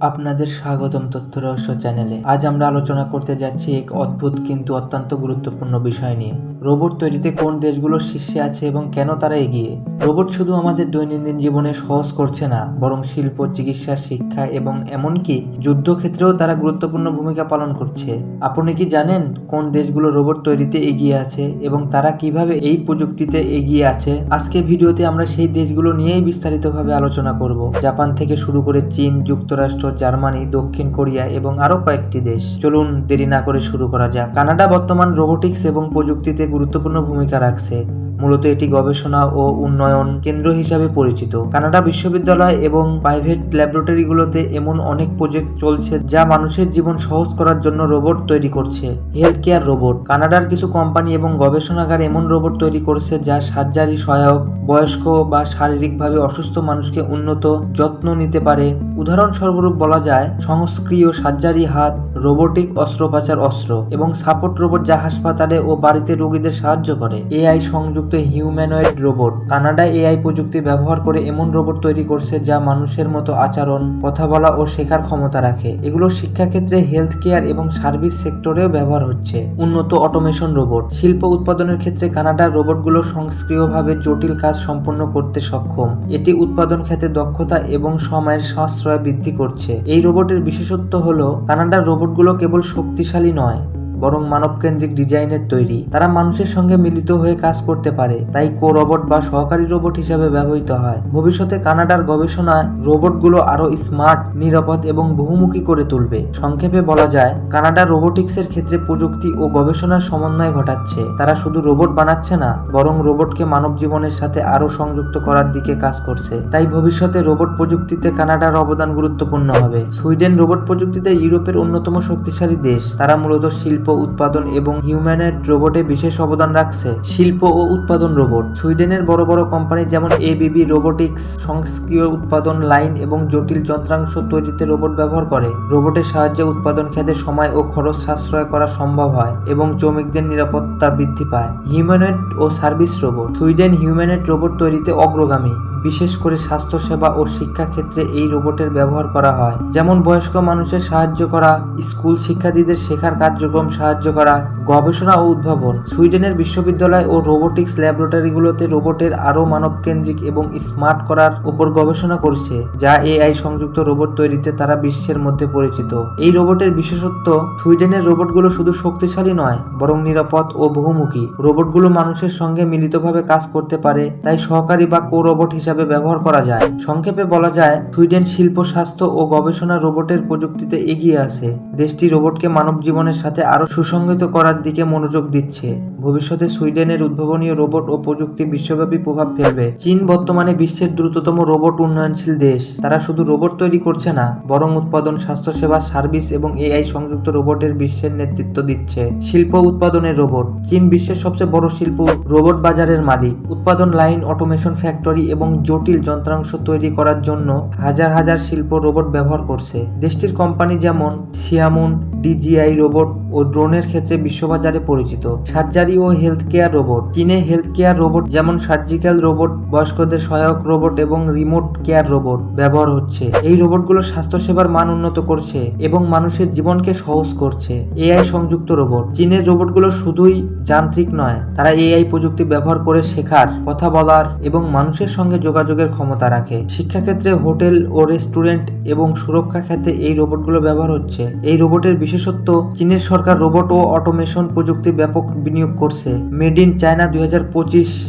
আপনাদের স্বাগতম তথ্য রহস্য চ্যানেলে। আজ আমরা আলোচনা করতে যাচ্ছি এক অদ্ভুত কিন্তু অত্যন্ত গুরুত্বপূর্ণ বিষয় নিয়ে। রোবট তৈরিতে কোন দেশগুলো শীর্ষে আছে এবং কেন তারা এগিয়ে? রোবট শুধু আমাদের দৈনন্দিন জীবনে সহজ করছে না, বরং শিল্প, চিকিৎসা, শিক্ষা এবং এমনকি যুদ্ধক্ষেত্রেও তারা গুরুত্বপূর্ণ ভূমিকা পালন করছে। আপনি কি জানেন কোন দেশগুলো রোবট তৈরিতে এগিয়ে আছে এবং তারা কীভাবে এই প্রযুক্তিতে এগিয়ে আছে? আজকে ভিডিওতে আমরা সেই দেশগুলো নিয়েই বিস্তারিতভাবে আলোচনা করব। জাপান থেকে শুরু করে চীন, যুক্তরাষ্ট্র জার্মানি, দক্ষিণ কোরিয়া এবং আরও কয়েকটি দেশ। চলুন দেরি না করে শুরু করা যাক। কানাডা বর্তমান রোবোটিক্স এবং প্রযুক্তিতে গুরুত্বপূর্ণ ভূমিকা রাখছে। মূলত এটি গবেষণা ও উন্নয়ন কেন্দ্র হিসাবে পরিচিত। কানাডা বিশ্ববিদ্যালয় এবং প্রাইভেট ল্যাবরেটরিগুলোতে এমন অনেক প্রজেক্ট চলছে যা মানুষের জীবন সহজ করার জন্য রোবট তৈরি করছে। Health care robot. কানাডার কিছু কোম্পানি এবং গবেষণাগার এমন রোবট তৈরি করছে যা সার্জারি সহায়ক, বয়স্ক বা শারীরিকভাবে অসুস্থ মানুষকে উন্নত, যত্ন নিতে পারে। উদাহরণস্বরূপ বলা যায়, সংস্ক্রিয় সার্জারি হাত রোবোটিক অস্ত্রোপচার অস্ত্র এবং সাপোর্ট রোবট যা হাসপাতালে ও বাড়িতে রোগীদের সাহায্য করে। এআই সংযুক্ত হিউম্যানয়েড রোবট। কানাডা এআই প্রযুক্তি ব্যবহার করে এমন রোবট তৈরি করছে যা মানুষের মতো আচরণ, কথা বলা ও শেখার ক্ষমতা রাখে। এগুলো শিক্ষাক্ষেত্রে হেলথ কেয়ার এবং সার্ভিস সেক্টরেও ব্যবহার হচ্ছে। উন্নত অটোমেশন রোবট। শিল্প উৎপাদনের ক্ষেত্রে কানাডার রোবটগুলো সংস্ক্রিয়ভাবে জটিল কাজ সম্পন্ন করতে সক্ষম। এটি উৎপাদন ক্ষেত্রে দক্ষতা এবং সময়ের সাশ্রয় বৃদ্ধি করছে। এই রোবটের বিশেষত্ব হলো, কানাডার রোবটগুলো কেবল শক্তিশালী নয়। বরং মানবকেন্দ্রিক ডিজাইনের তৈরি। তারা মানুষের সঙ্গে মিলিত হয়ে কাজ করতে পারে, তাই কো রোবট বা সহকারী রোবট হিসাবে ব্যবহৃত হয়। ভবিষ্যতে কানাডার গবেষণায় রোবটগুলো আরও স্মার্ট, নিরাপদ এবং বহুমুখী করে তুলবে। সংক্ষেপে বলা যায়, কানাডা রোবোটিক্সের ক্ষেত্রে প্রযুক্তি ও গবেষণার সমন্বয় ঘটাচ্ছে। তারা শুধু রোবট বানাচ্ছে না, বরং রোবটকে মানব জীবনের সাথে আরও সংযুক্ত করার দিকে কাজ করছে। তাই ভবিষ্যতে রোবট প্রযুক্তিতে কানাডার অবদান গুরুত্বপূর্ণ হবে। সুইডেন রোবট প্রযুক্তিতে ইউরোপের অন্যতম শক্তিশালী দেশ। তারা মূলত শিল্প উৎপাদন এবং হিউম্যানয়েড রোবটে বিশেষ অবদান রাখছে। শিল্প ও উৎপাদন রোবট। সুইডেনের বড় বড় কোম্পানি যেমন এবিবি রোবোটিক্স সংস্ক্রিয় উৎপাদন লাইন এবং জটিল যন্ত্রাংশ তৈরিতে রোবট ব্যবহার করে। রোবটের সাহায্যে উৎপাদন ক্ষেত্রে সময় ও খরচ সাশ্রয় করা সম্ভব হয় এবং শ্রমিকদের নিরাপত্তা বৃদ্ধি পায়। হিউম্যানয়েড ও service robot. Sweden humanoid robot তৈরিতে অগ্রগামী। বিশেষ করে স্বাস্থ্যসেবা ও শিক্ষা ক্ষেত্রে এই রোবটের ব্যবহার করা হয়। যেমন বয়স্ক মানুষের সাহায্য করা, স্কুল শিক্ষার্থীদের শেখার কার্যক্রম সাহায্য করা, গবেষণা ও উদ্ভাবন। সুইডেনের বিশ্ববিদ্যালয় ও রোবোটিক্স ল্যাবরেটরিগুলোতে রোবটের আরও মানবকেন্দ্রিক এবং স্মার্ট করার উপর গবেষণা করছে, যা এআই সংযুক্ত রোবট তৈরিতে তারা বিশ্বের মধ্যে পরিচিত। এই রোবটের বিশেষত্ব, সুইডেনের রোবটগুলো শুধু শক্তিশালী নয়, বরং নিরাপদ ও বহুমুখী। রোবটগুলো মানুষের সঙ্গে মিলিতভাবে কাজ করতে পারে, তাই সহকারী বা কো রোবট হিসাবে ব্যবহার করা যায়। সংক্ষেপে বলা যায়, সুইডেন শিল্প, স্বাস্থ্য ও গবেষণা রোবটের প্রযুক্তিতে এগিয়ে আছে। দেশটি রোবটকে মানব জীবনের সাথে আরও সুসংগত করার দিকে মনোযোগ দিচ্ছে। ভবিষ্যতে সুইডেনের উদ্ভাবনীয় রোবট ও প্রযুক্তি বিশ্বব্যাপী প্রভাব ফেলবে। চীন বর্তমানে বিশ্বের দ্রুততম রোবট উন্নয়নশীল দেশ। তারা শুধু রোবট তৈরি করছে না, বরং উৎপাদন, স্বাস্থ্যসেবা, সার্ভিস এবং এআই সংযুক্ত রোবটের বিশ্বের নেতৃত্ব দিচ্ছে। শিল্প উৎপাদনের রোবট। চীন বিশ্বের সবচেয়ে বড় শিল্প রোবট বাজারের মালিক। উৎপাদন লাইন, অটোমেশন ফ্যাক্টরি এবং জটিল যন্ত্রাংশ তৈরি করার জন্য হাজার হাজার শিল্প রোবট ব্যবহার করছে। দেশটির কোম্পানি যেমন সিয়ামুন, ডিজিআই রোবট ও ড্রোনের ক্ষেত্রে বিশ্ববাজারে পরিচিত। সার্জারি ও হেলথ কেয়ার রোবট। চীনে হেলথ কেয়ার রোবট যেমন সার্জিক্যাল রোবট, বয়স্কদের সহায়ক রোবট এবং রিমোট কেয়ার রোবট ব্যবহার হচ্ছে। এই রোবটগুলো স্বাস্থ্যসেবার মান উন্নত করছে এবং মানুষের জীবনকে সহজ করছে। এআই সংযুক্ত রোবট। চীনের রোবটগুলো শুধুই যান্ত্রিক নয়, তারা এআই প্রযুক্তি ব্যবহার করে শেখার, কথা বলার এবং মানুষের সঙ্গে যোগাযোগের ক্ষমতা রাখে। শিক্ষাক্ষেত্রে হোটেল ও রেস্টুরেন্ট এবং সুরক্ষা ক্ষেত্রে এই রোবটগুলো ব্যবহার হচ্ছে। এই রোবটের বিশেষত্ব, চীনের সরকার রোবট ও অটোমেশন প্রযুক্তি ব্যাপক বিনিয়োগ করছে। মেড ইন চায়না দুই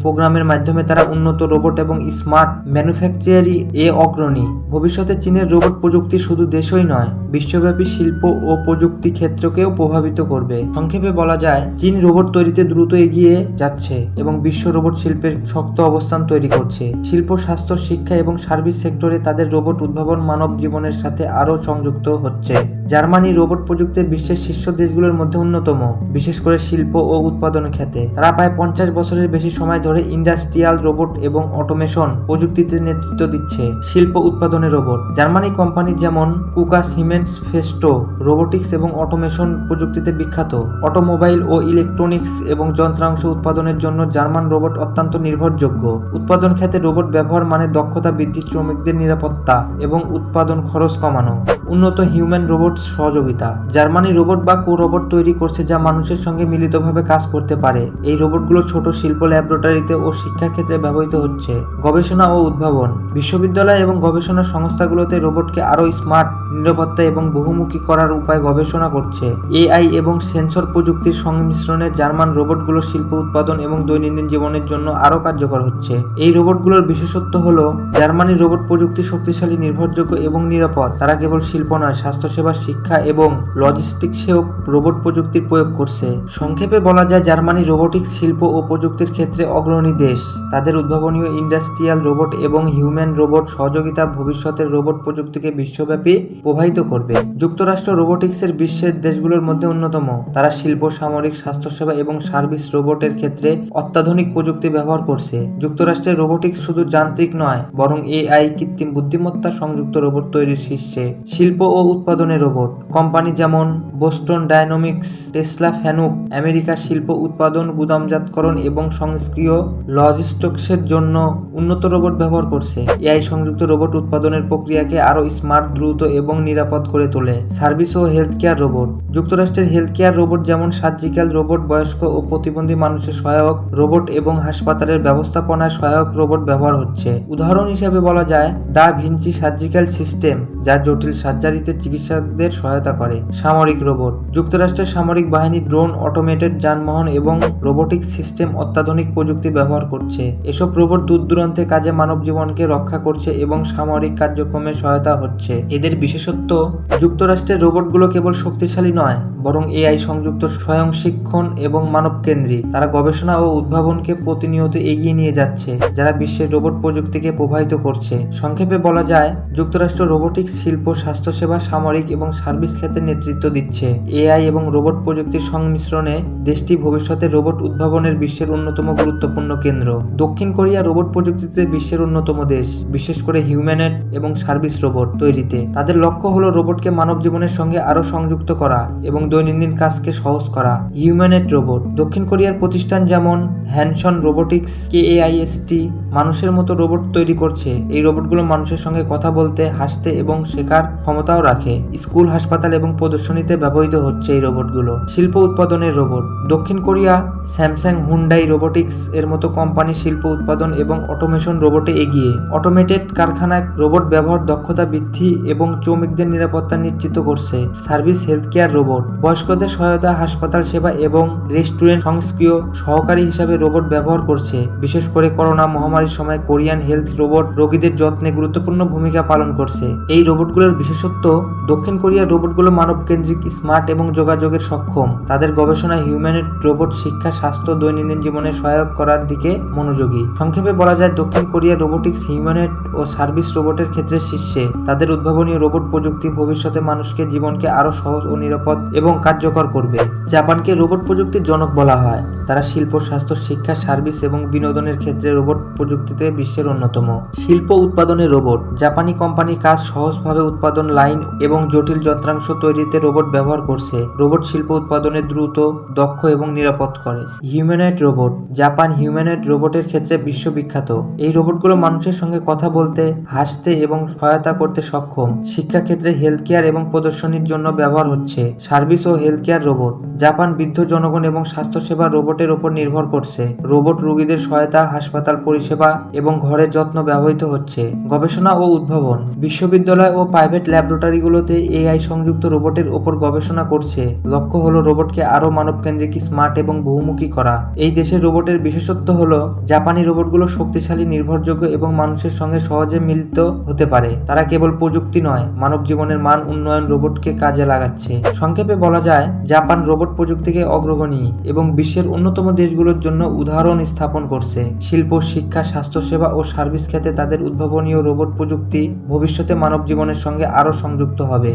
প্রোগ্রামের মাধ্যমে তারা উন্নত রোবট এবং স্মার্ট ম্যানুফ্যাকচারি এ অগ্রণী। ভবিষ্যতে চীনের রোবট প্রযুক্তি শুধু দেশই নয়, বিশ্বব্যাপী শিল্প ও প্রযুক্তি ক্ষেত্রকেও প্রভাবিত করবে। সংক্ষেপে বলা যায়, চীন রোবট তৈরিতে দ্রুত এগিয়ে যাচ্ছে এবং বিশ্ব রোবট শিল্পের শক্ত অবস্থান তৈরি করছে। শিল্প, স্বাস্থ্য, শিক্ষা এবং সার্ভিস সেক্টরে তাদের রোবট উদ্ভাবন মানব জীবনের সাথে আরও সংযুক্ত হচ্ছে। জার্মানি রোবট প্রযুক্তির বিশ্বের শীর্ষ দেশগুলোর মধ্যে অন্যতম, বিশেষ করে শিল্প ও উৎপাদন ক্ষেত্রে তারা প্রায় পঞ্চাশ বছরের বেশি সময় ধরে ইন্ডাস্ট্রিয়াল রোবট এবং অটোমেশন প্রযুক্তিতে নেতৃত্ব দিচ্ছে শিল্প উৎপাদনের রোবট। জার্মানি কোম্পানি যেমন কুকা সিমেন্টস ফেস্টো রোবোটিক্স এবং অটোমেশন প্রযুক্তিতে বিখ্যাত। অটোমোবাইল ও ইলেকট্রনিক্স এবং যন্ত্রাংশ উৎপাদনের জন্য জার্মান রোবট অত্যন্ত নির্ভরযোগ্য। উৎপাদন ক্ষেত্রে রোবট ব্যবহার মানে দক্ষতা বৃদ্ধি, শ্রমিকদের নিরাপত্তা এবং উৎপাদন খরচ কমানো। উন্নত হিউম্যান রোবট সহযোগিতা। জার্মানি রোবট বা কো রোবট তৈরি করছে যা মানুষের সঙ্গে মিলিতভাবে কাজ করতে পারে। এই রোবটগুলো ছোট শিল্প ল্যাবরেটরিতে ও শিক্ষাক্ষেত্রে ব্যবহৃত হচ্ছে। গবেষণা ও উদ্ভাবন। বিশ্ববিদ্যালয় এবং গবেষণা সংস্থাগুলোতে রোবটকে আরও স্মার্ট নিরাপত্তা এবং বহুমুখী করার উপায় গবেষণা করছে। এআই এবং সেন্সর প্রযুক্তির সংমিশ্রণে জার্মান রোবটগুলো শিল্প উৎপাদন এবং দৈনন্দিন জীবনের জন্য আরও কার্যকর হচ্ছে। এই রোবটগুলোর বিশেষত্ব হল, জার্মানি রোবট প্রযুক্তি শক্তিশালী, নির্ভরযোগ্য এবং নিরাপদ। তারা কেবল শিল্প নয়, স্বাস্থ্যসেবা, শিক্ষা এবং লজিস্টিক্সেও রোবট প্রযুক্তির প্রয়োগ করছে। সংক্ষেপে বলা যায়, জার্মানি রোবোটিক্স শিল্প ও প্রযুক্তির ক্ষেত্রে অগ্রণী দেশ। তাদের উদ্ভাবনীয় ইন্ডাস্ট্রিয়াল রোবট এবং হিউম্যান রোবট সহযোগিতা ভবিষ্যতের রোবট প্রযুক্তিকে বিশ্বব্যাপী প্রবাহিত করবে। যুক্তরাষ্ট্র রোবোটিক্সের বিশ্বের দেশগুলোর মধ্যে অন্যতম। তারা শিল্প, সামরিক, স্বাস্থ্যসেবা এবং সার্ভিস রোবটের ক্ষেত্রে অত্যাধুনিক প্রযুক্তি ব্যবহার করছে। যুক্তরাষ্ট্রের রোবোটিক্স শুধু যান্ত্রিক নয়, বরং এআই, কৃত্রিম বুদ্ধিমত্তা সংযুক্ত রোবট তৈরির শীর্ষে। শিল্প ও উৎপাদনের রোবট। কোম্পানি যেমন বোস্টন ডায়নোমিক্স, টেসলা ফ্যানুক আমেরিকার শিল্প উৎপাদন, গুদামজাতকরণ এবং সংস্ক্রিয় লজিস্টিক্সের জন্য উন্নত রোবট ব্যবহার করছে। এআই সংযুক্ত রোবট উৎপাদনের প্রক্রিয়াকে আরও স্মার্ট, দ্রুত এবং নিরাপদ করে তোলে। সার্ভিস ও হেলথ কেয়ার রোবট। যুক্তরাষ্ট্রের হেলথ কেয়ার রোবট যেমন সার্জিক্যাল রোবট, বয়স্ক ও প্রতিবন্ধী মানুষের সহায়ক রোবট এবং হাসপাতালের ব্যবস্থাপনায় সহায়ক রোবট ব্যবহার হচ্ছে। উদাহরণ হিসেবে বলা যায়, দা ভিঞ্চি সার্জিক্যাল সিস্টেম, যা জটিল সার্জারিতে চিকিৎসকদের সহায়তা করে। সামরিক রোবট। যুক্তরাষ্ট্রের সামরিক বাহিনী ড্রোন, অটোমেটেড যানবাহন এবং রোবোটিক সিস্টেম অত্যাধুনিক প্রযুক্তি ব্যবহার করছে। এসব রোবট দূর দূরান্তে কাজে মানব জীবনকে রক্ষা করছে এবং সামরিক কার্যক্রমে সহায়তা হচ্ছে। এদের বিশেষত্ব যুক্তরাষ্ট্রের রোবটগুলো কেবল শক্তিশালী নয়, বরং এআই সংযুক্ত স্বয়ং শিক্ষণ এবং মানব কেন্দ্রিক। তারা গবেষণা ও উদ্ভাবনকে প্রতিনিয়ত এগিয়ে নিয়ে যাচ্ছে, যারা বিশ্বের রোবট প্রযুক্তিকে প্রভাবিত করছে। সংক্ষেপে বলা যায়, যুক্তরাষ্ট্র রোবোটিক্স শিল্প, স্বাস্থ্যসেবা, সামরিক এবং সার্ভিস ক্ষেত্রে নেতৃত্ব দিচ্ছে। এআই এবং রোবট প্রযুক্তির সংমিশ্রণে দেশটি ভবিষ্যতে রোবট উদ্ভাবনের বিশ্বের অন্যতম গুরুত্বপূর্ণ কেন্দ্র। দক্ষিণ কোরিয়া রোবট প্রযুক্তিতে বিশ্বের অন্যতম দেশ, বিশেষ করে হিউম্যানেট এবং সার্ভিস রোবট তৈরিতে। তাদের লক্ষ্য হলো রোবটকে মানব জীবনের সঙ্গে আরও সংযুক্ত করা এবং দৈনন্দিন কাজকে সহজ করা। Humanoid robot. দক্ষিণ কোরিয়ার প্রতিষ্ঠান যেমন হ্যানসন রোবোটিক্স, কেএআইএসটি মানুষের মতো রোবট তৈরি করছে। এই রোবটগুলো মানুষের সঙ্গে কথা বলতে, হাসতে এবং শেখার ক্ষমতাও রাখে। স্কুল, হাসপাতাল এবং প্রদর্শনীতে ব্যবহৃত হচ্ছে এই রোবটগুলো। শিল্প উৎপাদনের রোবট। দক্ষিণ কোরিয়া স্যামসাং হুন্ডাই রোবোটিক্স এর মতো কোম্পানি শিল্প উৎপাদন এবং অটোমেশন রোবটে এগিয়ে। অটোমেটেড কারখানায় রোবট ব্যবহার, দক্ষতা বৃদ্ধি এবং শ্রমিকদের নিরাপত্তা নিশ্চিত করছে। Service health care robot. বয়স্কদের সহায়তা, হাসপাতাল সেবা এবং রেস্টুরেন্ট সংস্ক্রিয় সহকারী হিসাবে রোবট ব্যবহার করছে। বিশেষ করে করোনা মহামারীর সময় কোরিয়ান হেলথ রোবট রোগীদের যত্নে গুরুত্বপূর্ণ ভূমিকা পালন করছে। এই রোবটগুলোর বিশেষত্ব, দক্ষিণ কোরিয়ার রোবটগুলো মানবকেন্দ্রিক, স্মার্ট এবং যোগাযোগের সক্ষম। তাদের গবেষণা হিউম্যানিট রোবট শিক্ষা, স্বাস্থ্য, দৈনন্দিন জীবনে সহায়ক করার দিকে মনোযোগী। সংক্ষেপে বলা যায়, দক্ষিণ কোরিয়া রোবোটিক্স হিউম্যানেট ও সার্ভিস রোবটের ক্ষেত্রে শীর্ষে। তাদের উদ্ভাবনী রোবট প্রযুক্তি ভবিষ্যতে মানুষকে জীবনকে আরও সহজ ও নিরাপদ এবং কার্যকর করবে। জাপানকে রোবট প্রযুক্তির জনক বলা হয়। তারা শিল্প, স্বাস্থ্য, শিক্ষা, সার্ভিস এবং বিনোদনের ক্ষেত্রে রোবট প্রযুক্তিতে বিশ্বের অন্যতম। শিল্প উৎপাদনের রোবট, জাপানি কোম্পানি কাজ সহজভাবে উৎপাদন লাইন এবং জটিল যন্ত্রাংশ তৈরিতে রোবট ব্যবহার করছে। রোবট শিল্প উৎপাদনে দ্রুত, দক্ষ এবং নিরাপদ করে। হিউম্যানয়েড রোবট, জাপান হিউম্যানয়েড রোবটের ক্ষেত্রে বিশ্ববিখ্যাত। এই রোবটগুলো মানুষের সঙ্গে কথা বলতে, হাসতে এবং সহায়তা করতে সক্ষম। শিক্ষাক্ষেত্রে হেলথ কেয়ার এবং প্রদর্শনীর জন্য ব্যবহার হচ্ছে। সার্ভিস ও হেলথ কেয়ার রোবট, জাপান বৃদ্ধ জনগণ এবং স্বাস্থ্যসেবা রোবটের ওপর নির্ভর করছে। রোবট রোগীদের সহায়তা, হাসপাতাল পরিষেবা এবং ঘরের যত্ন ব্যবহৃত হচ্ছে। গবেষণা ও উদ্ভাবন। বিশ্ববিদ্যালয় ও প্রাইভেট ল্যাবরেটরিগুলোতে এআই সংযুক্ত রোবটের ওপর গবেষণা করছে। লক্ষ্য হলো রোবটকে আরও মানবকেন্দ্রিক, স্মার্ট এবং বহুমুখী করা। এই দেশের রোবটের বিশেষত্ব হলো, জাপানি রোবটগুলো শক্তিশালী, নির্ভরযোগ্য এবং মানুষের সঙ্গে সহজে মিলিত হতে পারে। তারা কেবল প্রযুক্তি নয় মানব জীবনের মান উন্নয়ন রোবটকে কাজে লাগাচ্ছে। সংক্ষেপে বলা যায়, জাপান রোবট প্রযুক্তিকে অগ্রগণী এবং বিশ্বের অন্যতম দেশগুলোর জন্য উদাহরণ স্থাপন করছে। শিল্প, শিক্ষা, স্বাস্থ্যসেবা ও সার্ভিস খাতে তাদের উদ্ভাবনীয় রোবট প্রযুক্তি ভবিষ্যতে মানব জীবনের সঙ্গে আরও সংযুক্ত হবে।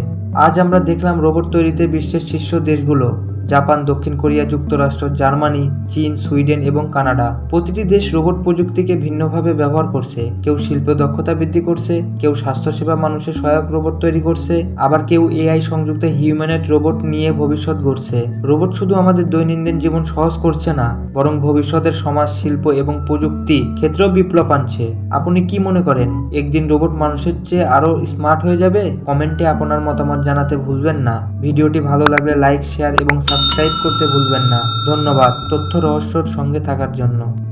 আজ আমরা দেখলাম রোবট তৈরিতে বিশ্বের শীর্ষ দেশগুলো। জাপান, দক্ষিণ কোরিয়া, যুক্তরাষ্ট্র, জার্মানি, চীন, সুইডেন এবং কানাডা প্রতিটি দেশ রোবট প্রযুক্তিকে ভিন্নভাবে ব্যবহার করছে। কেউ শিল্প দক্ষতা বৃদ্ধি করছে, কেউ স্বাস্থ্যসেবা মানুষের সহায়ক রোবট তৈরি করছে, আবার কেউ এআই সংযুক্ত হিউম্যানেট রোবট নিয়ে ভবিষ্যৎ গড়ছে। রোবট শুধু আমাদের দৈনন্দিন জীবন সহজ করছে না, বরং ভবিষ্যতের সমাজ, শিল্প এবং প্রযুক্তি ক্ষেত্রেও বিপ্লব আনছে। আপনি কি মনে করেন, একদিন রোবট মানুষের চেয়ে আরও স্মার্ট হয়ে যাবে? কমেন্টে আপনার মতামত জানাতে ভুলবেন না। ভিডিওটি ভালো লাগলে লাইক, শেয়ার এবং সাবস্ক্রাইব করতে ভুলবেন না। ধন্যবাদ। তথ্য রহস্যর সঙ্গে থাকার জন্য।